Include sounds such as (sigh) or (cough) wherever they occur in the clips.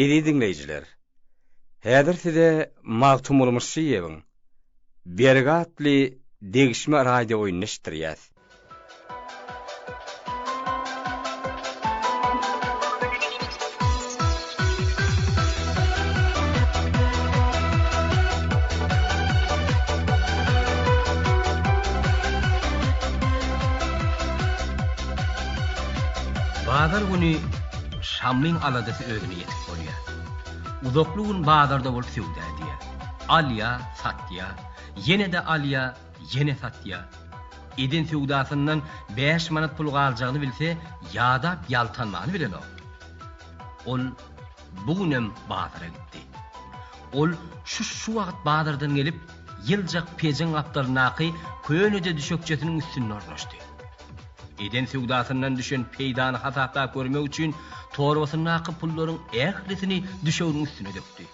Eli dinleyijiler. Häzir size magtum bolmuş şeýebiň. Bergatly degişme radio oýuny işdirýäs. Bazar günü Aladası ödünü yetip bolýar. Uzakluğun bazarda bolup süwdä diýe. Alya, satya, yine de alya, yine satya. Edin süwdasyndan 5 manat pul galjagyny bilse, ýa-da ýaltanmany bilen o. Ol bugünem bazara gitdi. Ol şu şu wagt bazardan gelip yıljak pejen aptalnaky köynede düşökçesinin üstüne ornaşdy. Eden süwdasyndan düşen peýdany hasapda görmek üçin torbasyny akyp pullaryň ählisini düşegiň üstüne dökdi.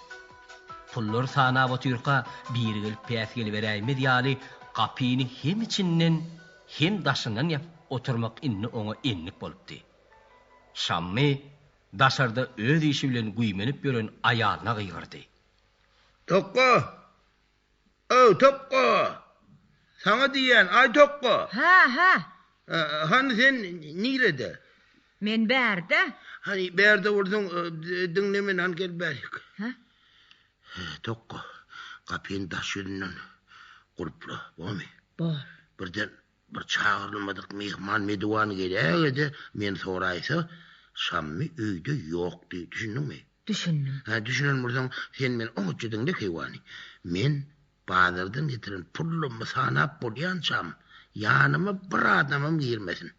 Pullar sana batyrka bir gelip gelip beräýme diýaly gapyny hem içinden hem daşyndan ýap oturmak inni oňa enlik bolupdy. Şammy daşarda öz işi bilen güýmenip ýören aýalyna gygyrdy. Tokko. O Tokko. Sana diyen ay Tokko. Ha ha. Ee, Hani sen nirede? Men berde. Hani berde urdun dinlemen han gel berik. Ha? Tokko. Kapıyın daş yönünden kurplu. Bu mi? Bar. Birden bir çağırılmadık mihman midvanı geleydi. Men soraysa şammi öýde yok diye düşündün mü? Düşündüm. Ha düşünün buradan sen men o çedin de kıyvani. Men bazardan getirin pullumu sanap bolyan çam. Yanıma bir adamım girmesin.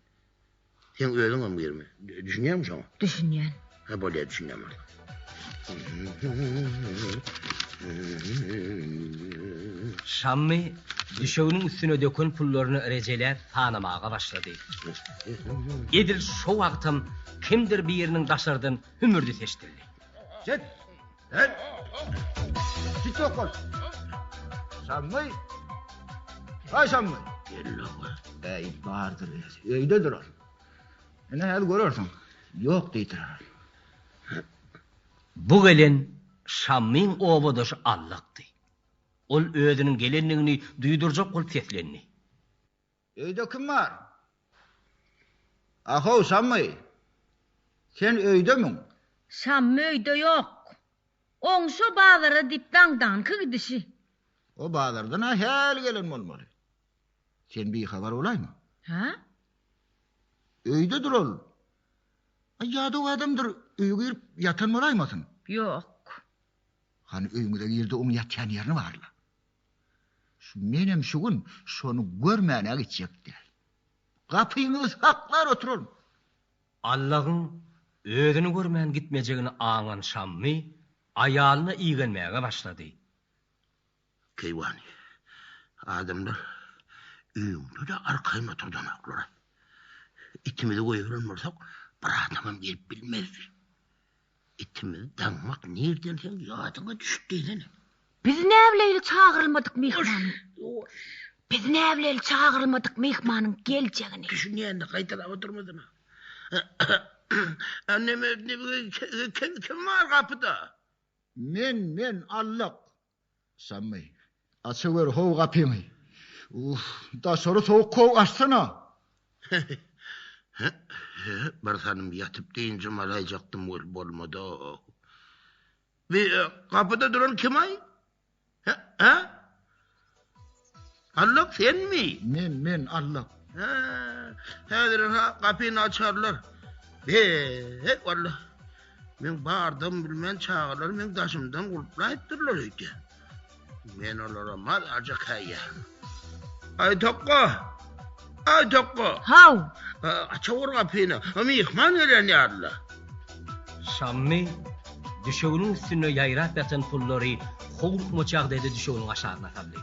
Sen öldün mü girme? Düşünüyor musun? Düşünýän. Ha bolya düşünüyorum. Şammy düşegiň üstüne dökün pullaryny rejeler tanamaga başlady. Edil şo wagtam kimdir bir ýeriniň daşardan hümürdi seçdirdi. Sen, sen. Git okul. Sanmay. Ay sanmay. Ey bağırdır. Öydedir o. Hel görürsün. Yok deytirar. Bu gelen Şammin obodaş allakdy. Ol özünün gelenligini duýdurjak bolup seslenni. Öyde kim var? Aho sanmay. Sen öyde mi? Şam öýde ýok. Oň şu bazara dipdan kygdyşy. O bağlardan hel gelen olmalı. Sen bir haber olay mı? Ha? Öydedir ol. Ay yada o adamdır. Girip yatan olay mısın? Ýok. Hani öýüňde ýerde oň ýatýan ýerini barla. Şu menem şu gün şonu görmäne gitjekdi. Gapyňy saklar oturun. Allah'ın özünü görmän gitmejegini aňan Şammy aýalyna iýgenmäge başlady. Kıyvani. Adamlar öýümde de arkayma turdan aklara. İtimizi koyuyormursak bir adamım gelip bilmezdi. İtimizi danmak nereden sen yadıma düştüydün. Biz näwleýle çağırylmadyk mihmanyň. Biz näwleýle çağırylmadyk mihmanyň geljegini. Düşünýän de kaytala oturmadın. (coughs) Anneme kim, kim var kapıda? Men men allak. Sammay. Açıver hov gapyňy. Uf, da soru soğuk kov açsana. (laughs) Bir hanım yatıp deyince malayacaktım ol bolmadı. Ve e, kapıda duran kim ay? Ha? ha? Allah sen mi? Men men allak. Ha, hedir ha kapıyı açarlar. He, he valla. Men bağırdım bilmen çağırlar, men taşımdan kulplayıttırlar öyle. Men olara mal acak hayya. Ay tokko, ay tokko. Haw. Açavur kapıyı, ama ihman eren yarla. Şammy düşegiň üstüne ýaýrap ýatan pullary howruk moçagdaýda düşegiň aşagyna saldy.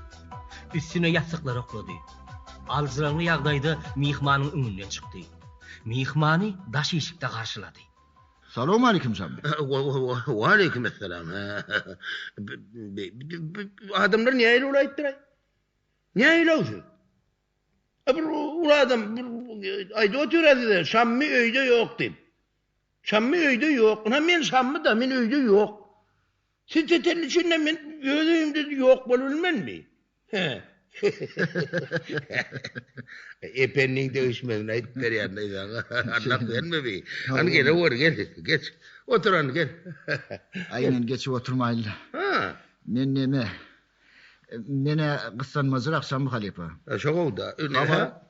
Üstüne ýasyklar oklady. Alzıranly ýagdaýda mihmanyň öňünden çykdy. Mihmany daş eşikde garşylady. Salam aleyküm Sammay. Ve aleyküm esselam. Adamlar niye öyle ulayttıray? Niye öyle olsun? Bir ula adam ayda dedi. Şammi öyde yok deyip. Şammy öýde ýok. Ha men şammy da men öýde ýok. Siz tetelli içinde men öz öýümde ýok bolulmenmi? He. Epenning değişmezini ayıp berýän Allah vermebi. An gel ower gel. Geç. Otur an gel. (laughs) Aynen geçip oturmayla. Ha. Men neme? Mene kıssanmazır akşam halipa. Şoňa da. Ama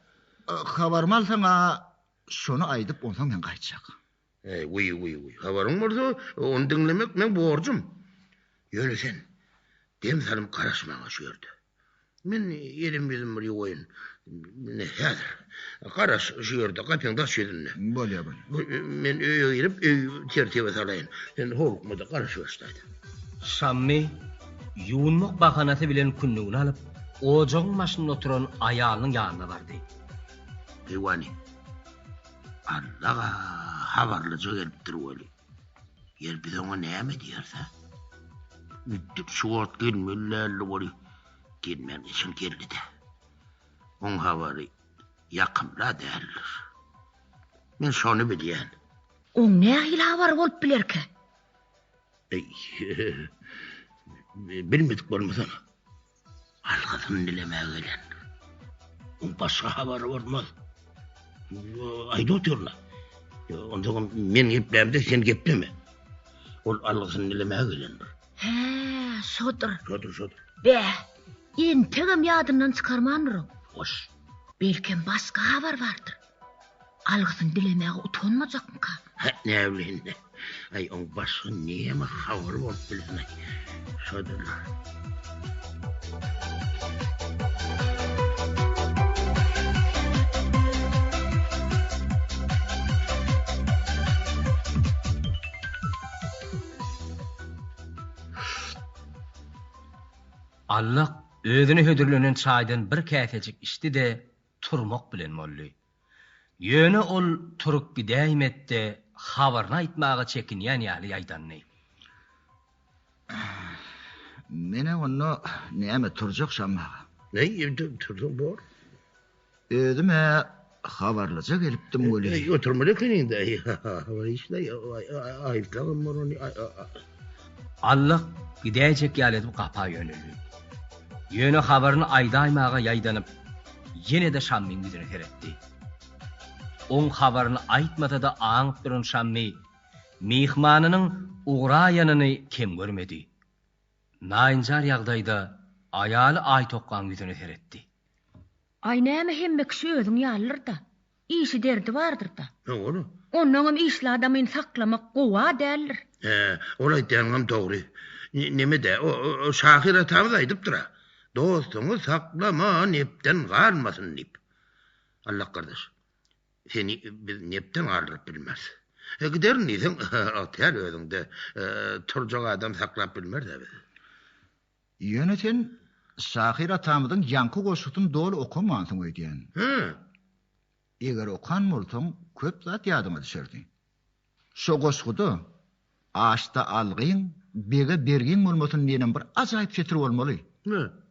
habarmal sana şonu aydıp ondan men qaytjak. Ey, uy, uy, uy. Habarın varsa, onu dinlemek men borcum. Yöne sen, dem salim karaşmağa şu yerde. Men yerim bizim bir oyun. Ne hadır. Karaş şu yerde, kapyan taş yedinle. Bolya bol. Men öýe girip, öý tertibe salayın. Sen horukmada karaş başlaydı. Şammy yuwunmak bahanasy bilen künnügini alyp, ojoň maşynyna oturan aýalynyň ýanynda bardy. Heyvani. Allah'a habarlıca gelip durwali. Yer bir ona näme diýerse? Müddür şu ort gelmellerli boli. Gelmen için geldi de. On havari yakınla derler. Men şonu bilýän. Oň nähil habar bolup bilerke? Ey, (laughs) bilmedik bolmasana. Algasyn dilemeye gelen. On başka haber olmaz. айтып отырла онда мен кепләмді сен кептеме ол алғысын нелеме келендір Ә, содыр содыр содыр бе енді тігім ядымнан шығарманыр қош белкен басқа хабар бардыр алғысын дилемәгі утонма жақынқа нәулені ай он басқа немі хабар болып білмей содырлар Allah özüni hödürlenen çaydan bir käsecik içdi de turmak bilen bolly. Ýöne ol turup gidäýmetde habaryny aýtmaga çekinýän ýaly ýaýdanny. Mene onu neme turjak şammaga. Ne yedi turdun bor? Ödüme habarlıca gelipdim goli. Ey oturmalı kenin de. Var işte ayıplarım var onu. Allah gidäjek ýaly edip gapa ýöneldi. Ýöne habaryny aýdaýmaga ýaýdanyp, ýene de şammy güzüne teretdi. On habaryny aýtmada da aňyp duran şammy mihmanynyň ugraýanyny kim görmedi. Naýynjar ýagdaýda aýaly aý tokkan güzüne teretdi. Ay näme hemme kişi özüň ýalyr da. İşi derdi bardyr da. Ne onu? Onuň işli adamyny saklamak gowa däldir. He, olay diýeňem dogry. Neme de o, o şahira tamız aýdyp dura. Dostunu saklama nepten garmasın nip. Allah kardeş. Seni biz nepten garlap bilmez. (laughs) E gider nisen otel özünde turcak adam saklap bilmer de. Yöneten Sahir atamydın yankı goşutun dolu okumansın öýdiýän. Hı. Eger okan bolsaň köp zat ýadyma düşerdi. Şo goşgudu aşta algyň, bege bergin bolmasyn diýen bir ajaýyp çetir bolmaly. Hı.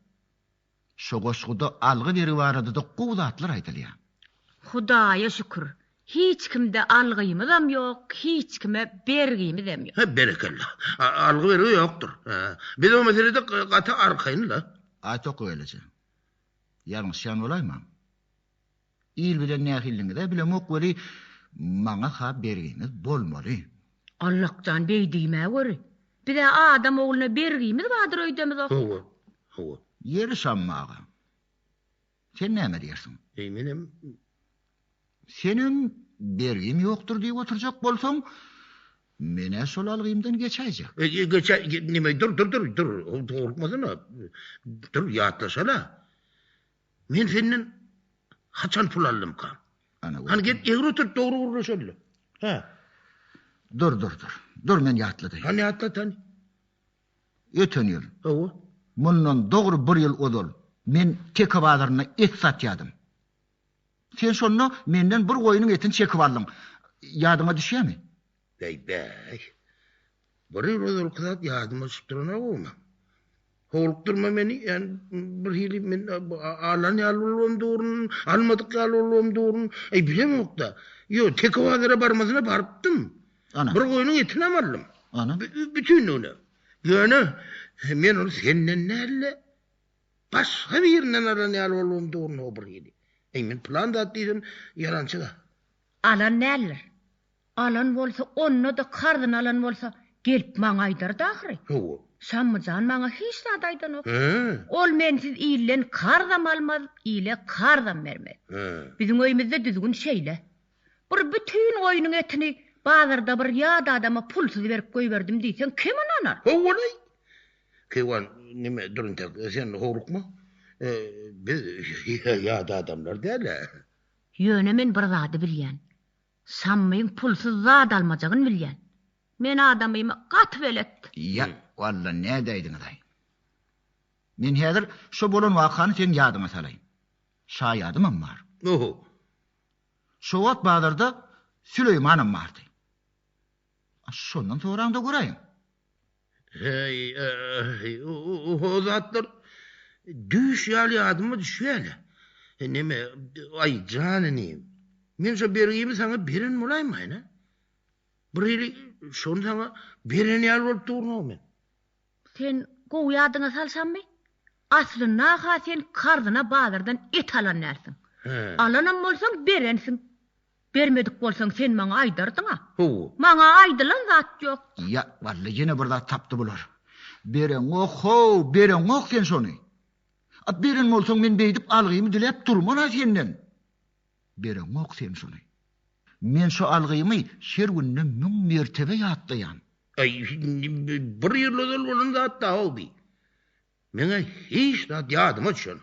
Şo goşgudy algy beri barada da gowlatlar aýdylýar. Hudaýa şükür. Hiç kimde algymyzam ýok, hiç kime bergimizem ýok. Ha berekallah. Algı veri yoktur. Ha. Biz o meselede gata arkayın la. Aýtok öýleje. Ýalňyş ýan bolayma. İl bilen nähilliňi de bilemek weli maňa ha berginiz bolmaly. Allah'tan beýdime göre. Bize adam oğluna bergimiz badyr öýdemiz ok. Hova. Hova. Yeri şammaga. Sen näme diýersiň? Ey menem Senin bergim ýokdur diýip oturjak bolsaň, mene şol algymdan geçäjek. E, e, geçe nime dur dur dur dur korkmasana dur yatlasana men senin haçan pul aldım kan Ana hani git egri tut doğru vurur şöyle ha Dur dur dur. Dur men ýatlady. hani atlat hani Ötön ýyl. o Mundan dogry bir ýyl odol. Men teke bazaryna et satýadym. Sen şonu menden bir goýunyň etini çekip aldың. Ýadyma düşýärmi? bey bey bir yıl kızat yardıma çıktırana olma Holukturma meni yani bir hili men alan yalulum durun almadık yalulum durun ay bilemok da yo tek vadara barmasına barıptım Ana. Bir goýunyň etini amalym. Ana. B- Bütün onu. Göne men onu senden näle başga aran yal bolum doğru bir ýeri. Ey men plan da diýdim, yarançy da. Alan näle? Alan bolsa onno da kardan alan bolsa gelip maňa aýdyr da ahyry. Ho. Sammy jan maňa hiç zat aýdan ok. Ol men siz iýlen kardam almaz, ile kardam vermez. He. Bizim öýümizde düzgün şeýle. Bir bütün oyunun etini bazarda bir ýa adama pulsuz berip goýberdim diýsen kim anar? Ho, Kıyvan nime durun tek e, sen horuk mu? Ee, biz (laughs) ya da adamlar değil ha. Yönemin bir zadi bilyen. Sammayın pulsuz zad almacağın bilyen. Men adamıyım gat velet. Ya valla ne deydin aday? Men hedir şu bolun vakanı sen yadıma salayım. Şa yadımam var. Oho. Şovat Bağdır'da Süleyman'ım vardı. Şondan soran da göreyim. Hey, o o zatlar düş ýaly adamı düşýärle. E, Nime ay janyny. Men şu bergimi sana birin bulaýmyn ha. Bir ýeri şonu sana birin ýaly bolup durmam men. Sen gowy adyňa salsanmy? Aslyna ha sen kardyna bazardan et alan närsин. He. Alanam bolsaň berensin. Bermedik bolsan sen maňa aýdardyň ha. Maňa aýdylan zat ýok. Ya, wallahy ýene bir zat tapdy bular. Beren o ho, beren o sen şonu. At beren bolsaň men beýdip algymy dilep durman ha senden. Beren o sen şonu. Men şu algymy şerwünden müň mertebe ýatdaýan. Ay, bir ýerlerde bolan zat da hobi. Meňe hiç zat ýadyma düşýär.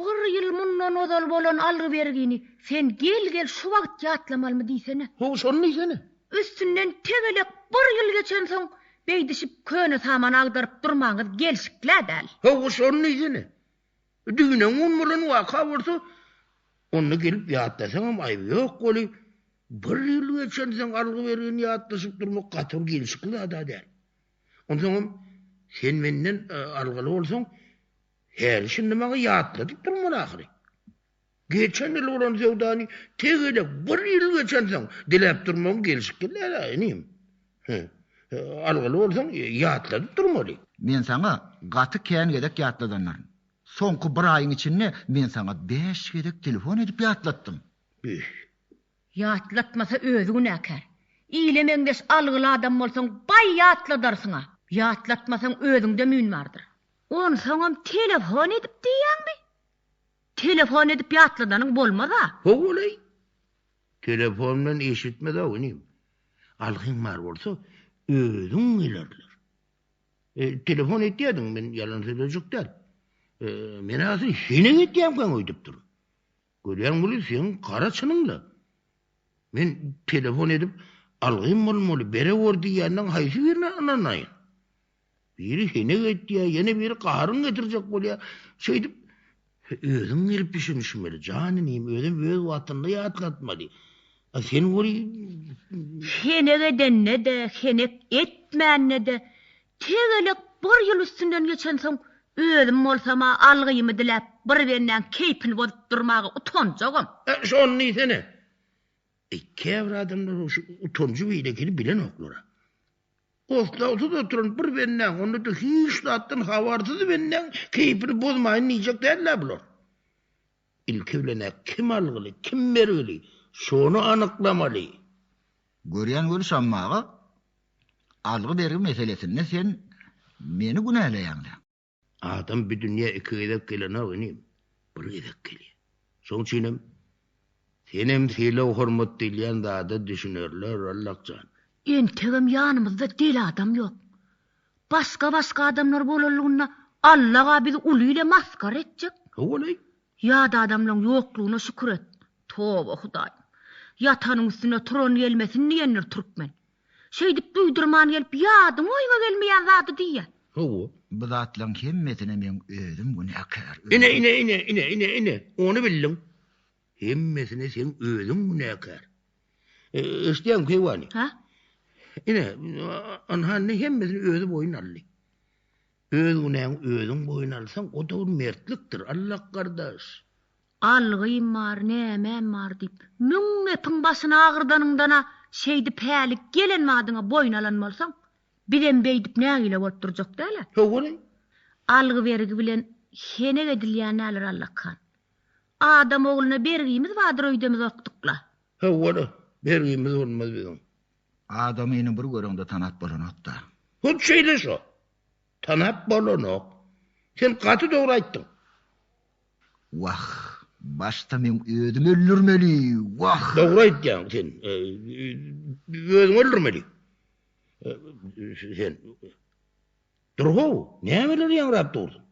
bir yıl mundan odal bolan algı bergini sen gel gel şu wagt yatlamalmy diýsene. Ho şonu diýsene. Üstünden tegelek bir yıl geçen soň beýdişip köne saman agdaryp durmaňyz gelşiklädäl. Ho şonu diýsene. Düğüne un mulan waka bolsa onu gelip yatlasaň hem aýby ýok goly. Bir yıl geçen soň algı bergini yatlaşyp durmak gatyr gelşiklädäl. Ondan sen menden e, algaly bolsaň Heli şimdi mağa yatladık durman ahiri. Geçen yıl olan zevdani tegele bir yıl geçen sen dilep durmam gelişik gelala eniyim. Algalı olsan yatladık durmalı. Men sana gatı keyen gedek yatladanların. Sonku bir ayın içinde men sana beş gedek telefon edip yatlattım. Yatlatmasa özgün eker. İyile mendes algılı adam olsan bay yatladarsyna. Yatlatmasan özüňde müň bardyr. On soňam telefon edip diýänmi? Telefon edip ýatladanyň bolmaz-a? Ho olay. Telefondan eşitme da onim. Algın var bolsa özüň gelerler. E, telefon etdiýdim men yalan söýlejek däl. E, men hazır hine gitdiýem kan öýdüp dur. Görýän bulu sen kara çynynla. Men telefon edip algyn bolmaly bere wor diýenden haýsy birine ananaýyn. Biri hene getdi ya, yine biri kaharın getirecek bol ya. Şey deyip, özün gelip düşünüşmeli. Canınıyım, özüm öz vatanda yatlatmalı. Ya sen gori... Hene geden ne de, hene etmeyen ne de. Tegelek bir yıl üstünden geçen son, özüm olsama algıyımı dilep, bir benden keypini bozup durmağı utoncağım. E, son niyetene. E, kevra adamlar utoncu ve ilekini bilen oklara. Oslaksız oturun bir benden, onu da hiç zattan havarsız benden, keyfini bozmayın diyecek derler bulur. İlkevlene kim algılı, kim vergili, sonu anıklamalı. Görüyen görüş amma algı vergi meselesinde sen beni günahleyenle. Adam bir dünya iki edep gelene oynayım, bir edep geliyor. Son çiğnem, senem sile hormat dilyen daha da düşünürler Allah'can. Entegem ýanymyzda deli adam ýok. Başga başga adamlar bolanlygyna Allaha bizi ulyla maskar etjek. Olay. Ýa-da adamlaryň ýoklugyna şükür et. Toba Hudaý. Yatanyň üstüne turan gelmesin diýenler türkmen. Şeýdip duýdurman gelip ýadym oýga gelmeýän zady diýär. Hova. Bu zatlaryň hemmetine men özüm günäkär. İne ine ine ine ine ine. Onu bildim. Hemmesine sen özün günäkär. E, İsteyen kıyvani. Ha? Ine anhanne hemmesini özü boyun alli. Özünen özün boyun alsan o da bir mertliktir. Allah kardeş. Algıyım mar, nemem mar dip. Münnetin başına ağırdanındana şeydi pälik gelen madyna boyun alanmalsan bilen beýdip nägile bolup durjak däle. Howuny? Algy berigi bilen hene edilýän näler allakkan. Adam ogluna bergimiz wadyr öýdemiz okdukla. Howuny? Bergimiz olmaz bizim. Адам үйінің бір көріңді танат болын отта. Құл шейлі шо? Танат болын оқ. Сен қаты доғыр айттың. Уақ, башта мен өдім өлірмелі, уақ. Доғыр айттың сен, өдім өлірмелі. Сен, дұрғау, не әмелер ең рап тұрдың?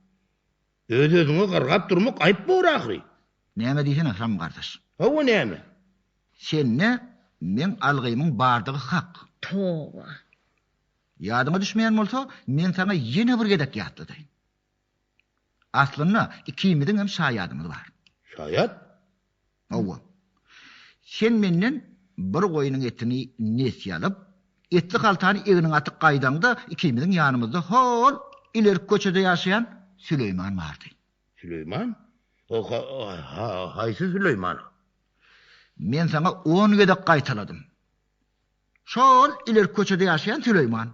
Өзіңі қарғап тұрмық айып бұғыр ақырый. Не әме дейсен, ұсам қардас. Сен не? Men algymyň bardygy hak. Towa. Yadyma düşmeýän bolsa, men sana ýene bir gedek ýatladyň. Aslynda ikimizin hem şaýadymyz bar. Şayat. Owa. Sen menden bir goýunyň etini nesýe alyp, etli kaltany eginiň atyk gaýdanda ikimizin ýanymyzda hol ileri köçede ýaşaýan Süleyman bardy. Süleyman? O ha, ha, haýsy Süleyman? Men sana 10 gedek gaýtaladym. Şol ileri köçede ýaşaýan Süleyman.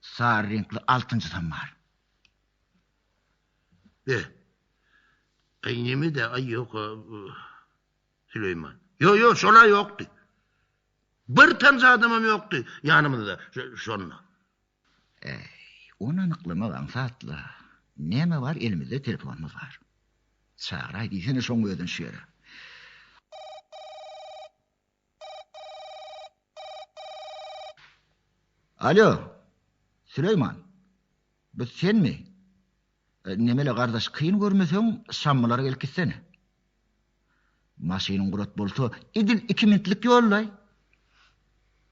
Sar renkli altıncı var. De. Aynemi de ay yok Süleyman. Yo yo şola yoktu. Bir tanca adamım yoktu yanımızda şu- şonla. Onu anyklamak ansatlı. Näme var elimizde telefonumuz var. Çağıray diýsene şoň ödün şeýle. Alo. Süleyman. Bu sen mi? E, Nemele kardeş kıyın görmeseň şammalara gelip gitsene. Maşynyň gurat bolsa, idil 2 minitlik yollay.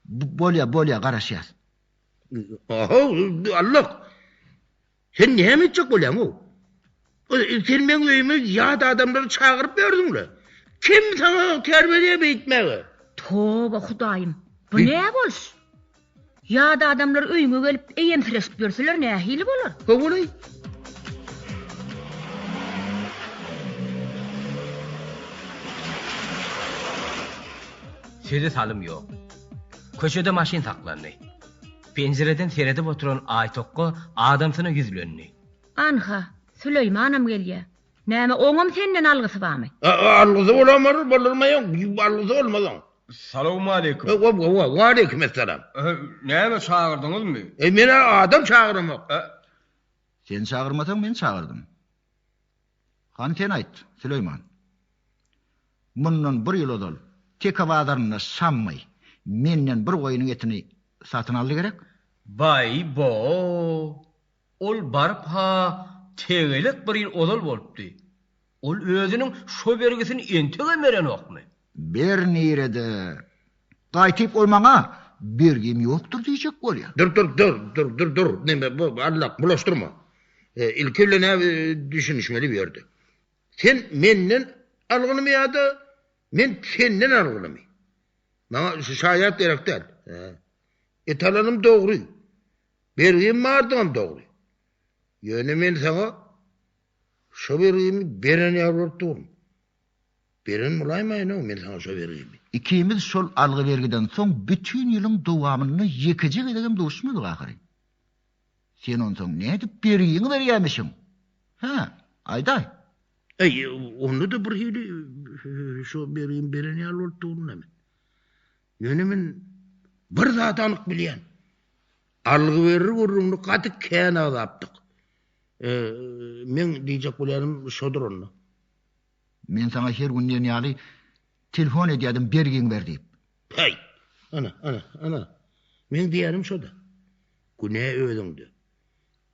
Bolya bolya garaşýas. Aha Allah. Sen ne mi çok bolyan o? O sen men öýüme ýat adamları çağırıp berdiňler. Kim sana terbiyeye beýtmäge? Toba Hudaýym. Bu ne bols? Ýa-da adamlar öýüňe gelip eýen fresk berseler nähili bolar? Howly? Sede salım yok. Köşede maşin saklanny. Pencereden seyredip oturan Aytokko adamsyna yüzlönni. Anha, Süleymanam gelýär. Näme oňam senden algysy barmy? Algyzy bolamar, bolmaýan, algyzy bolmadan. Salamu aleykum. Wa wa wa wa aleykum assalam. Näme çağırdyňyz mı? E mene adam çağırmak. Sen çağırmasan men çağırdım. Han sen ayt, Süleyman. Mundan bir yıl odal, tek avadarına sanmay, menden bir koyunun etini satın aldı gerek. Bay bo. Ol barp ha tegelik bir ýyl odal bolupdy. Ol özüniň şo bergisini entege meren okmy. Bir nirede, qaytip olmana bergim yoktur diyecek bolya. Dur dur dur dur dur dur. Ne bu Allah bulaştırma. E, ilkille ne e, düşünüşmeli bir yerde. Sen menden algını mı ya da men senden algını mı? Bana şayet gerek değil. He. Etalanım doğru. Bergim vardım doğru. Yöne men sana şu bergimi beren yavrutum. Beren mulaymayno men sana şo bereyim. İkimiz şol algı vergiden soň bütün ýylyň dowamyny ýekijek edegem duşmydyk ahyry. Sen onsoň näme edip berýini berýämişiň? Ha, aýday. Ey, onu da bir hili şo bereyim beren ýaly bolduğunu näme? Yönümin bir zat anyk bilýän. Algı verir gurrumny gaty kän adapdyk. E, men diýjek bolýarym şodur onu. Men sana her günden ýaly telefon edýärdim bergiň ber diýip. Hey, ana, ana, ana. Men diýerim şoda. Güne ödüňdi.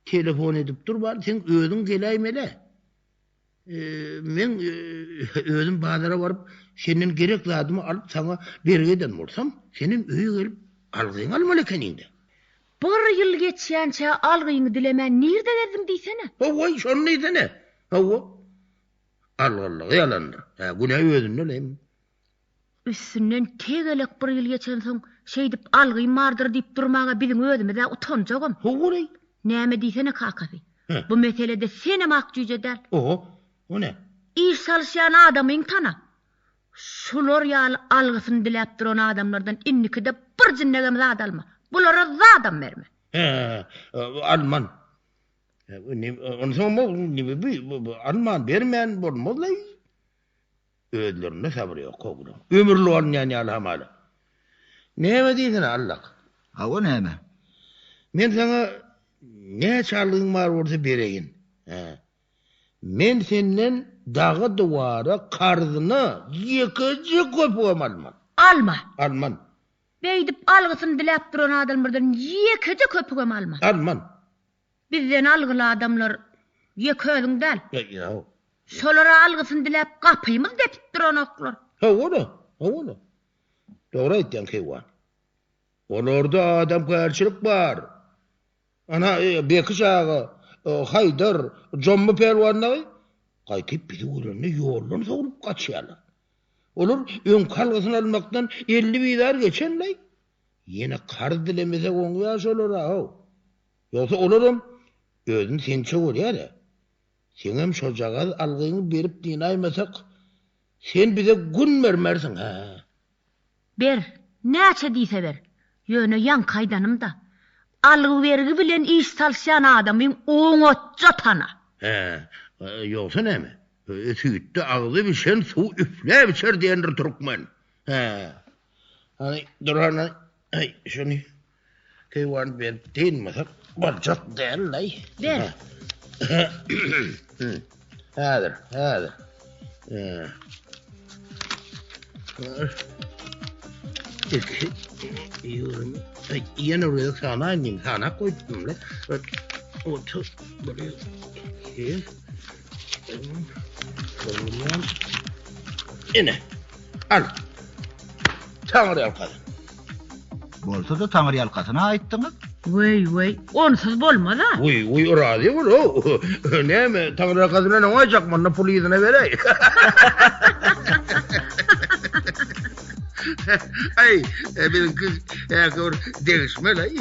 Telefon edip durbar, sen ödüň geleýmele. E, (laughs) men e, özüm bazara barıp senden gerek zadymy alyp sana bergeden bolsam, senin öýe gelip algyň almaly keninde. Bir ýyl geçýänçe algyňy dilemän nirde dedim diýsene. O vay şonu ne? Ha o. Allah Allah yalandır. Ha ödün ne lem? Üstünden tegelek bir ýyl geçen soň şey dip algy mardyr diýip durmaga biziň özüme de utanjagam. Ha olay. Näme diýsene kakaby? He. Bu meselede seni makjuje del. O o ne? İş salşyan adamyň tana. Şular ýaly algysyny diläp duran adamlardan innikide bir jinnegem zat alma. Bulara zadam berme. He, Alman. Alman bermen bolmazlay. Ödlerinde sabır yok kogru. Ömürlü olan yani alhamala. Ne diýsin Allah? Hawa näme? Men sana ne çarlığın var orada bereyin. Men senden dağı duvara kardıны yıkıcı köpüğüm Alman. Alma. Alman. Beýdip algysyny diläp duran adamlardan ýekede köpügem alma. Alman. Bizden algyly adamlar ýeködüň däl. Ya, ya. Şolara algysyny diläp gapymyz dep duran oklar. Ha ola, ha ola. Doğru ettin keywan. Onlarda adam karşılık var. Ana e, bekiş ağa, e, Haydar, Jommu pelwanları qaytyp bizi ulanny ýoldan sorup gaçýarlar. Olur ön kalgysyny almakdan 50 bidar geçenley. Yine kar dilemese goňýa şolar ha. Ýoksa olaram özüň sençe bolýar. Sen hem şo jaga algyny berip dinaýmasak, sen bize gün vermersin ha. Ber, näçe diýse ber. Ýöne ýan kaydanım da. Algy bergi bilen iş salşan adamyň oňatça tana. He, e, yoksa ne mi? E, Süýtde ağzı bir şen su üfle biçer diýendir Türkmen. He. Hani durana ay şunu keywan ben din masak barjat den lay. Ver. Hadır, hadır. He. İki, yorum. Ay, yine oraya sana annem sana koydum le. Otur, buraya. İki. Kolumdan. Yine. Al. Tanrı yapalım. Bolsa da taňyr ýalkasyna aýtdyňyz. Wey wey, onsuz bolmaz ha. Uy, uy, razı ol o. (laughs) Ne mi? Tanrı yapalım ne olacak mı? Ne pulu yüzüne verey. (laughs) Ay, e, benim kız ya kor değişme lay.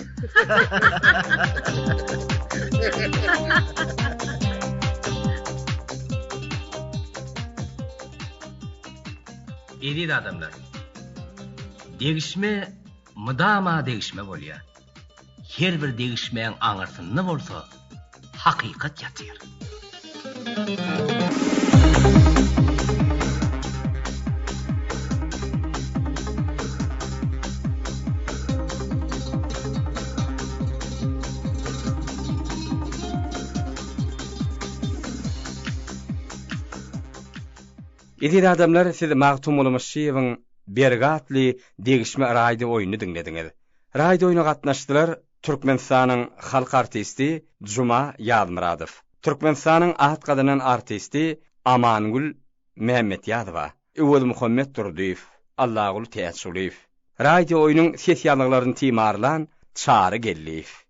Edi adamlar. Degişme mıdama degişme bolýar. her bir degişmeýän aňyrsyny bolsa, hakykat ýatýar. Edil adamlar siz Magtum Ulumşyýewiň bergatly degişme raýdy oýuny dinlediňiz. Raýdy oýuna gatnaşdylar Türkmenistanyň halk artisti Juma Ýazmyradow. Türkmenistanyň ahat gadynan artisti Amangul Mehmet Ýazowa. Ewel Muhammed Turdiýew, Allahgul Teýatçuliýew. Radio oýunyň ses ýanlyklaryny timarlan çary gelliýär.